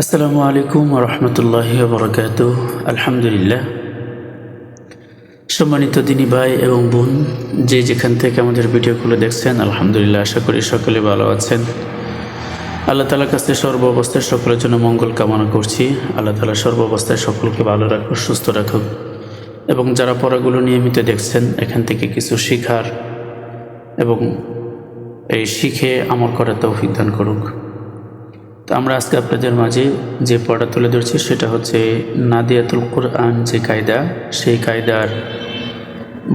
আসসালামু আলাইকুম রহমতুল্লাহ বরকাত আলহামদুলিল্লাহ। সম্মানিত দিনী ভাই এবং বোন, যে যেখান থেকে আমাদের ভিডিওগুলো দেখছেন, আলহামদুলিল্লাহ আশা করি সকলে ভালো আছেন। আল্লাহ তালার কাছে সর্ব অবস্থায় সকলের জন্য মঙ্গল কামনা করছি। আল্লাহ তালা সর্ব অবস্থায় সকলকে ভালো রাখুক, সুস্থ রাখুক। এবং যারা পড়াগুলো নিয়মিত দেখছেন, এখান থেকে কিছু শিখার এবং এই শিখে আমল করার তৌফিক দান করুক। তো আমরা আজকে আপনাদের মাঝে যে পড়া তুলে ধরছি সেটা হচ্ছে নাদিয়াতুল কোরআন যে কায়দা সেই কায়দার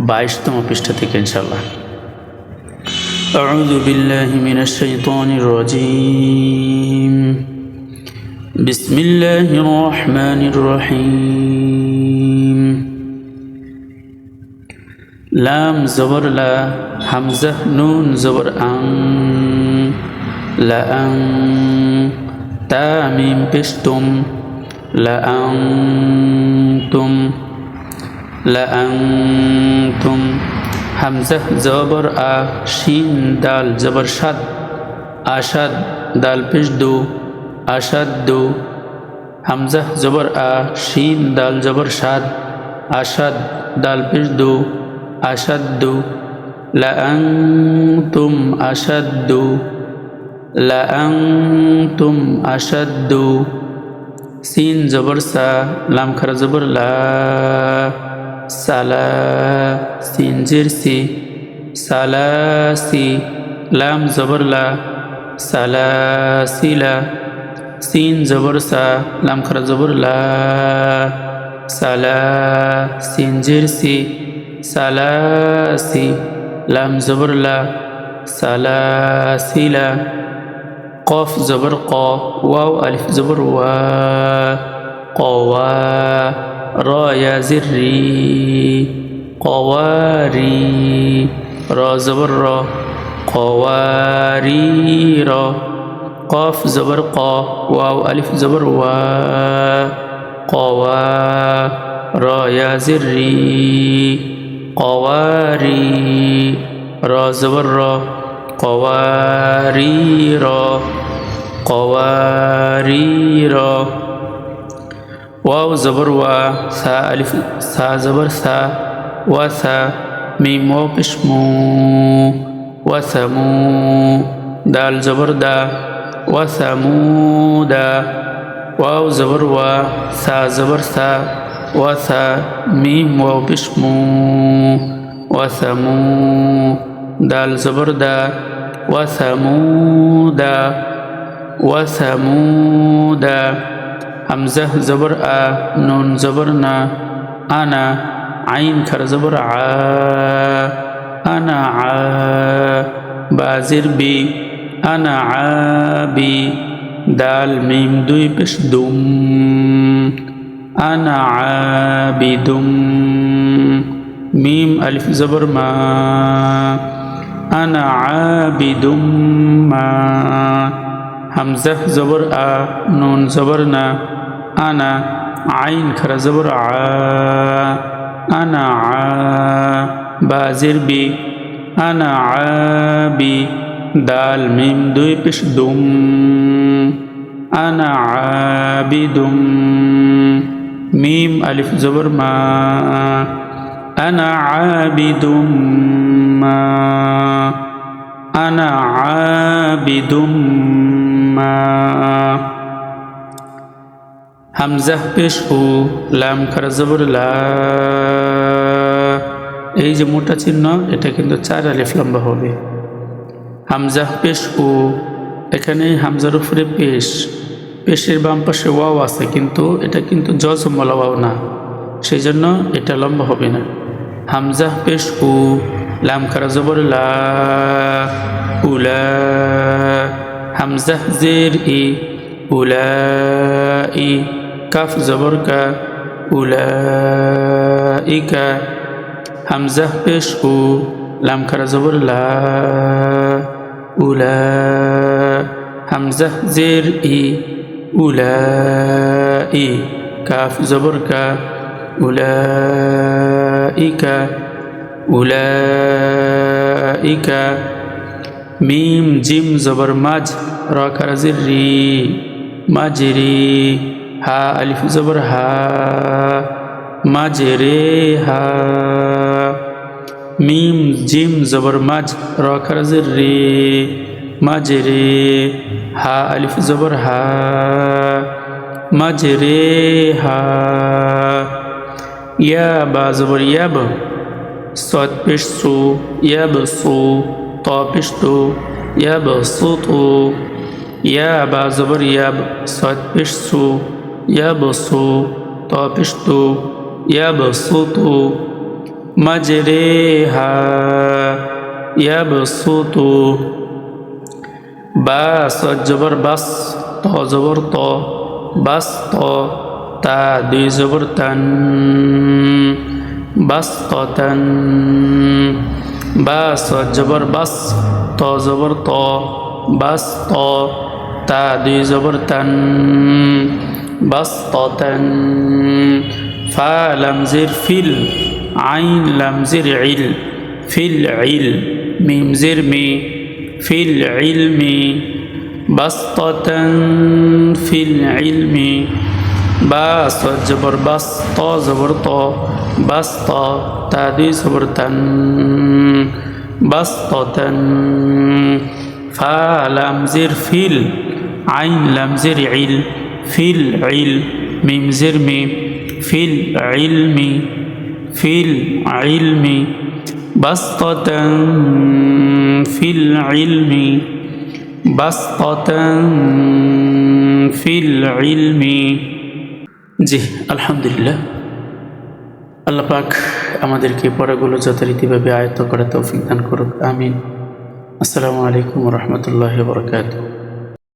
বাইশতম পৃষ্ঠা থেকে ইনশাল্লাহ أعوذ بالله من الشيطان الرجيم بسم الله الرحمن الرحيم লাম জবর লা হামজা নুন জবর আং লা আং তা মিম পেশ তুম লা তুম লা তুম হামজা জবর আ, শিন দাল জবর সাদ, আসাদ দাল পেশ দু আসাদ। দু হামজা জবর আ, শিন দাল জবর সাদ, আসাদ দাল পেশ দু আসাদ্দু আসাদ্দু লাআনতুম আসাদ্দু সিন জবর সা, লাম খারা জবর লা, সালা, সিন জির সি সালাসি লাম জবর লা সালাসিলা সিন জবর সা, লাম খারা জবর লা, সালা, সিন জির সি সালাসি লাম জবর লা কফ জবর ক ওয়াও আলিফ জবর ওয়া কওয়া র ইয়াজির রি কওয়ারি র জবর র কওয়ারি র কফ জবর ক ওয়াও আলিফ জবর ওয়া কওয়া র ইয়াজির রি কওয়ারি র জবর র কওয়ারি র কওয়ারি র ওয়াও জবর ওয়া সা আলিফ সা জবর সা ওয়া সা মিম ওয়াও পেশমু ওয়া সামু দাল জবর দা ওয়া সামুদা ওয়াও জবর ওয়া সা জবর সা ওয়াসা মিম ওয়াও বিসমু ওয়াসামু দাল জবর দা ওয়াসামুদা ওয়াসামুদা হামজাহ জবর আ নুন জবর না আনা আইন খার জবর আ আনা আ বি আনা আবি দাল মিম দুই পেশ দুম আনা আবিদুম মিম আলিফ জবর মা আনা আবিদুম মা। হামজাহ জবর আ, নুন জবর না। আনা আইন খারা জবর আ। আনা আ, বাজির বি। আনা আবি দাল, মিম, দুই পেশ দুম। আনা আবিদুম মিম, আলিফ, জবর মা। আনা আবিদুম আনা আবিদুম মা হামজাহ পেশ ও লাম খারা জবর এই যে মোটা চিহ্ন, এটা কিন্তু চার আলিফ লম্বা হবে। হামজাহ পেশ ও এখানে হামজার উপরে পেশ। পেশের বাম পাশে ওয়াও আছে, কিন্তু এটা কিন্তু জজমলা ওয়াও না। সেই জন্য এটা লম্বা হবে না। হামজাহ পেশ উ লাম খারা জবর লা উলা হামজাহ জের ই উলা ই কাফ জবর কা উলা ইকা হামজাহ পেশ উ লাম খারা জবর লা উলা হামজাহ জের ই উলাই কাফ জবর কা উলাইকা উলাইকা মিম জিম জবর মাঝ র খারাজির রি মাজরি হা আলিফ জবর হা মাজরে হা মিম জিম জবর মাজ র খারাজের রে মাজরে হা আলিফ জবর হা মাজরে হা ইয়া বা জবর ইয়াব সৎপিসু ইয়াবসু তপিষ্টু ইয়াবসুতু, ইয়াবা জবর ইয়াব সৎপিসু ইয়াবসু তপিষ্টু ইয়াবসুতু। মজরেহা ইয়াবসুতু। বা সজ্জবর বাস, ত জবর ত, বাস ত, তা দুই জবর তান। বাস ত তান বা সদ জবর বাস ত, জবর ত। বাস ত তা দুই, জবর তান। বাস ফা লামজির ফিল। আইন লামজির ইল। ফিল, ইল। মিম, জির, মি। ফিল ইলমি বাস্ততান, ফিল ইলমি বাস জবর বাস ত জবর ত বাস ত তা দুই জবর তান বাস্ততান ফা লামজির ফিল আইন লামজির ইল ফিল ইল মিম জির মি ফিল ইলমি ফিল ইলমি بسطة في العلم بسطة في العلم জি, আলহামদুলিল্লাহ। আল্লাহ পাক আমাদেরকে পড়াগুলো যথারীতিভাবে আয়ত্ত করা তৌফিক দান করুক, আমিন। আসসালামু আলাইকুম রহমতুল্লাহ বরকাতুহ।